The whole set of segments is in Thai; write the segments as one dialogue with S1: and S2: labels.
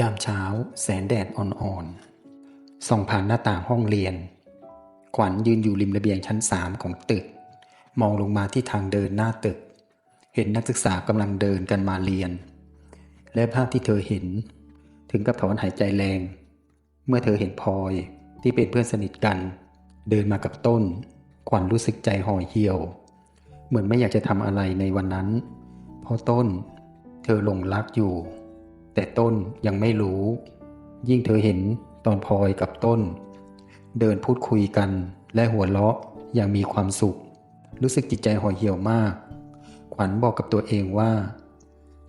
S1: ยามเช้าแสงแดดอ่อนๆส่องผ่านหน้าต่างห้องเรียน ขวัญยืนอยู่ริมระเบียงชั้นสามของตึก มองลงมาที่ทางเดินหน้าตึก เห็นนักศึกษากำลังเดินกันมาเรียน และภาพที่เธอเห็น ถึงกับถอนหายใจแรง เมื่อเธอเห็นพลอยที่เป็นเพื่อนสนิทกัน เดินมากับต้น ขวัญรู้สึกใจห่อเหี่ยว เหมือนไม่อยากจะทำอะไรในวันนั้น เพราะต้น เธอหลงรักอยู่ แต่ต้นยังไม่รู้ ยิ่งเธอเห็นตอนพลอยกับต้น เดินพูดคุยกันและหัวเราะอย่างมีความสุข รู้สึกจิตใจห่อเหี่ยวมาก ขวัญบอกกับตัวเองว่า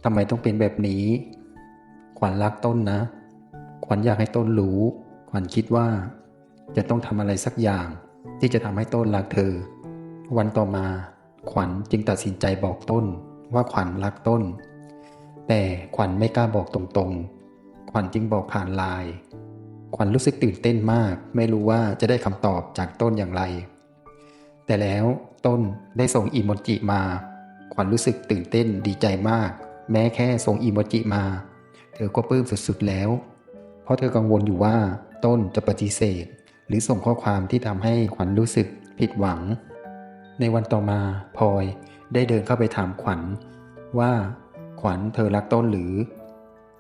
S1: ทำไมต้องเป็นแบบนี้ ขวัญรักต้นนะ ขวัญอยากให้ต้นรู้ ขวัญคิดว่า จะต้องทำอะไรสักอย่าง ที่จะทำให้ต้นรักเธอ วันต่อมา ขวัญจึงตัดสินใจบอกต้นว่าขวัญรักต้น แต่ขวัญไม่กล้าบอกตรงๆ ขวัญจึงบอกผ่านไลน์ขวัญรู้สึกตื่นเต้นมาก ไม่รู้ว่าจะได้คำตอบจากต้นอย่างไร แต่แล้วต้นได้ส่งอีโมจิมา ขวัญรู้สึกตื่นเต้นดีใจมาก แม้แค่ส่งอีโมจิมา เธอก็ปลื้มสุดๆแล้ว เพราะเธอกังวลอยู่ว่าต้นจะปฏิเสธ หรือส่งข้อความที่ทำให้ขวัญรู้สึกผิดหวัง ในวันต่อมาพลอยได้เดินเข้าไปถามขวัญว่า ขวัญเธอรักต้นหรือ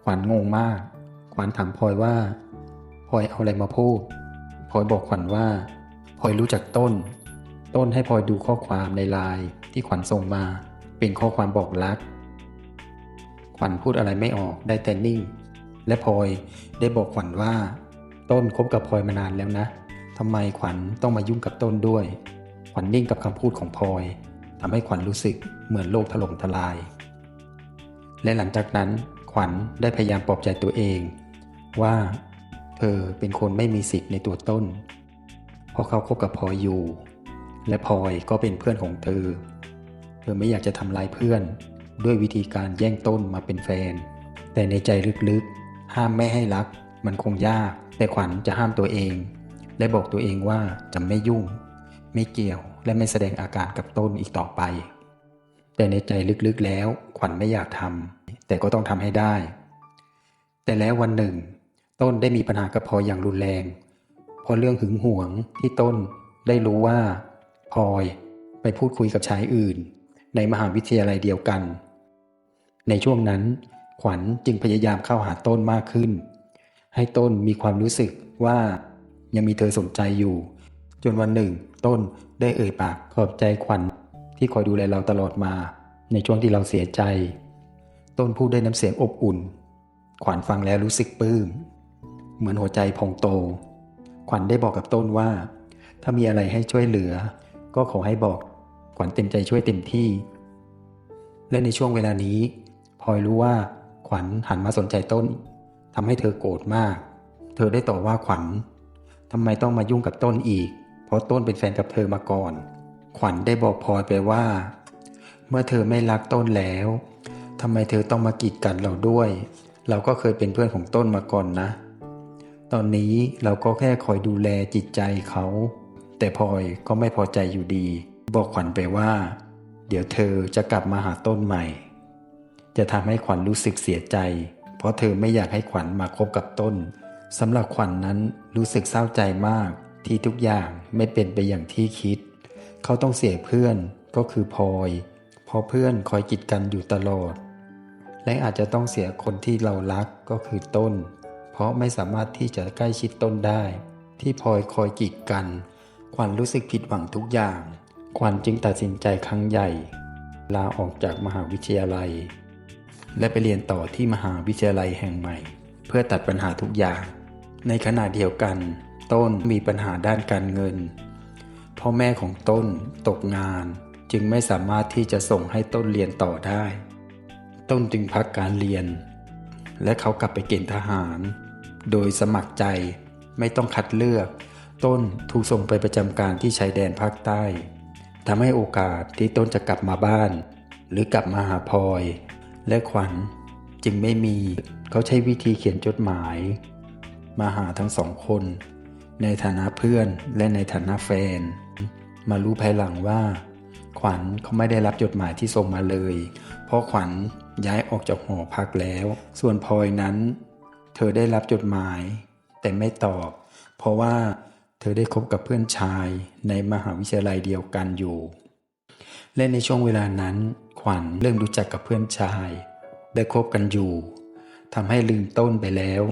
S1: ขวัญงงมาก ขวัญถามพลอยว่าพลอยเอาอะไรมาพูดพลอยบอกขวัญว่าพลอยรู้จักต้น ต้นให้พลอยดูข้อความในไลน์ที่ขวัญส่งมา เป็นข้อความบอกรัก ขวัญพูดอะไรไม่ออกได้แต่นิ่ง และพลอยได้บอกขวัญว่า ต้นคบกับพลอยมานานแล้วนะทำไมขวัญต้องมายุ่งกับต้นด้วย ขวัญนิ่งกับคำพูดของพลอยทำให้ขวัญรู้สึกเหมือนโลกถล่มทลาย และหลังจากนั้นขวัญได้พยายามปลอบใจตัวเอง ว่าเธอเป็นคนไม่มีสิทธิ์ในตัวต้น เพราะเขาคบกับพลอยอยู่ และพลอยก็เป็นเพื่อนของเธอ เธอไม่อยากจะทำร้ายเพื่อน ด้วยวิธีการแย่งต้นมาเป็นแฟน แต่ในใจลึกๆ ห้ามไม่ให้รัก มันคงยาก แต่ขวัญจะห้ามตัวเอง และบอกตัวเองว่าจะไม่ยุ่ง ไม่เกี่ยวและไม่แสดงอาการกับต้นอีกต่อไป แต่ในใจลึกๆแล้วขวัญไม่อยากทำแต่ก็ต้องทำให้ได้ แต่แล้ววันหนึ่ง ต้นได้มีปัญหากับพลอยอย่างรุนแรงเพราะเรื่องหึงหวงที่ต้นได้รู้ว่าพลอยไปพูดคุยกับชายอื่น ในมหาวิทยาลัยเดียวกัน ในช่วงนั้น ขวัญจึงพยายามเข้าหาต้นมากขึ้น ให้ต้นมีความรู้สึกว่ายังมีเธอสนใจอยู่ จนวันหนึ่ง ต้นได้เอ่ยปากขอบใจขวัญ ที่คอยดูแลเราตลอดมา ในช่วงที่เราเสียใจ ต้นพูดด้วยน้ำเสียงอบอุ่น ขวัญฟังแล้วรู้สึกปลื้ม เหมือนหัวใจพองโต ขวัญได้บอกกับต้นว่า ถ้ามีอะไรให้ช่วยเหลือ ก็ขอให้บอกขวัญเต็มใจช่วยเต็มที่ และในช่วงเวลานี้พลอยรู้ว่าขวัญหันมาสนใจต้นทำให้เธอโกรธมาก เธอได้ต่อว่าขวัญทำไมต้องมายุ่งกับต้นอีก เพราะต้นเป็นแฟนกับเธอมาก่อน ขวัญได้บอกพลอยไปว่า เมื่อเธอไม่รักต้นแล้วทำไมเธอต้องมากีดกันเราด้วย เราก็เคยเป็นเพื่อนของต้นมาก่อนนะ ตอนนี้เราก็แค่คอยดูแลจิตใจเขา แต่พลอยก็ไม่พอใจอยู่ดี บอกขวัญไปว่า เดี๋ยวเธอจะกลับมาหาต้นใหม่ จะทำให้ขวัญรู้สึกเสียใจ เพราะเธอไม่อยากให้ขวัญมาคบกับต้นสำหรับขวัญนนั้นรู้สึกเศร้าใจมากที่ทุกอย่างไม่เป็นไปอย่างที่คิด เขาต้องเสียเพื่อนก็คือพลอยเพราะเพื่อนคอยกีดกันอยู่ตลอด และอาจจะต้องเสียคนที่เรารักก็คือต้น เพราะไม่สามารถที่จะใกล้ชิดต้นได้ ที่พลอยคอยกีดกัน ขวัญรู้สึกผิดหวังทุกอย่าง ขวัญจึงตัดสินใจครั้งใหญ่ ลาออกจากมหาวิทยาลัย และไปเรียนต่อที่มหาวิทยาลัยแห่งใหม่ เพื่อตัดปัญหาทุกอย่าง ในขณะเดียวกัน ต้นมีปัญหาด้านการเงิน พ่อแม่ของต้นตกงาน จึงไม่สามารถที่จะส่งให้ต้นเรียนต่อได้ ต้นจึงพักการเรียน และเขากลับไปเกณฑ์ทหาร โดยสมัครใจไม่ต้องคัดเลือก ต้นถูกส่งไปประจำการที่ชายแดนภาคใต้ทำให้โอกาสที่ต้นจะกลับมาบ้าน หรือกลับมาหาพลอย และขวัญจึงไม่มี เขาใช้วิธีเขียนจดหมาย มาหาทั้งสองคน ในฐานะเพื่อนและในฐานะแฟน มารู้ภายหลังว่า ขวัญเขาไม่ได้รับจดหมายที่ส่งมาเลย เพราะขวัญย้ายออกจากหอพักแล้ว ส่วนพลอยนั้น เธอได้รับจดหมาย แต่ไม่ตอบ เพราะว่าเธอได้คบกับเพื่อนชายในมหาวิทยาลัยเดียวกันอยู่ และในช่วงเวลานั้นขวัญเริ่มรู้จักกับเพื่อนชาย ได้คบกันอยู่ทำให้ลืมต้นไปแล้ว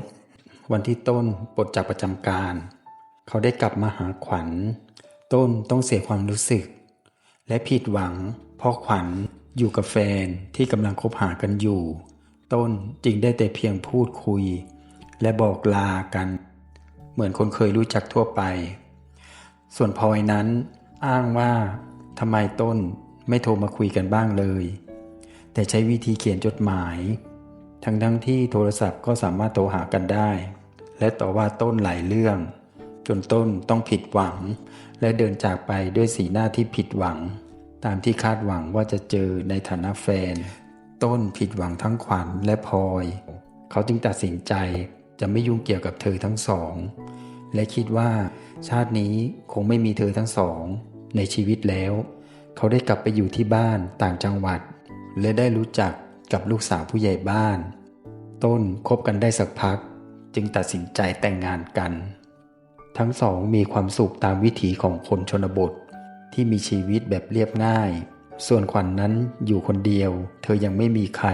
S1: วันที่ต้นปลดจากประจำการ เขาได้กลับมาหาขวัญ ต้นต้องเสียความรู้สึก และผิดหวังเพราะขวัญอยู่กับแฟนที่กำลังคบหากันอยู่ ต้นจึงได้แต่เพียงพูดคุย และบอกลากัน เหมือนคนเคยรู้จักทั่วไป ส่วนพลอยนั้นอ้างว่าทำไมต้นไม่โทรมาคุยกันบ้างเลย แต่ใช้วิธีเขียนจดหมาย ทั้งทั้งที่โทรศัพท์ก็สามารถโทรหากันได้ และต่อว่าต้นหลายเรื่อง จนต้นต้องผิดหวัง และเดินจากไปด้วยสีหน้าที่ผิดหวัง ตามที่คาดหวังว่าจะเจอในฐานะแฟน ต้นผิดหวังทั้งขวัญและพลอย เขาจึงตัดสินใจจะไม่ยุ่งเกี่ยวกับเธอทั้งสอง และคิดว่า ชาตินี้คงไม่มีเธอทั้งสอง ในชีวิตแล้ว เขาได้กลับไปอยู่ที่บ้านต่างจังหวัด และได้รู้จักกับลูกสาวผู้ใหญ่บ้าน ต้นคบกันได้สักพัก จึงตัดสินใจแต่งงานกัน ทั้งสองมีความสุขตามวิถีของคนชนบท ที่มีชีวิตแบบเรียบง่าย ส่วนขวัญนนั้นอยู่คนเดียว เธอยังไม่มีใคร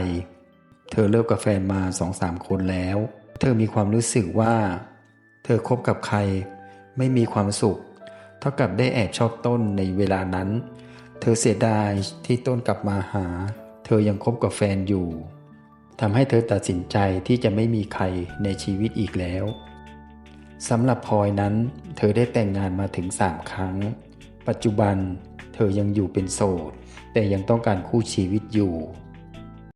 S1: เธอเลิกกับแฟนมาสองสามคนแล้ว เธอมีความรู้สึกว่า เธอคบกับใคร ไม่มีความสุข เท่ากับได้แอบชอบต้นในเวลานั้น เธอเสียดายที่ต้นกลับมาหา เธอยังคบกับแฟนอยู่ทำให้เธอตัดสินใจที่จะไม่มีใครในชีวิตอีกแล้ว สำหรับพลอยนั้น เธอได้แต่งงานมาถึงสามครั้ง ปัจจุบัน เธอยังอยู่เป็นโสด แต่ยังต้องการคู่ชีวิตอยู่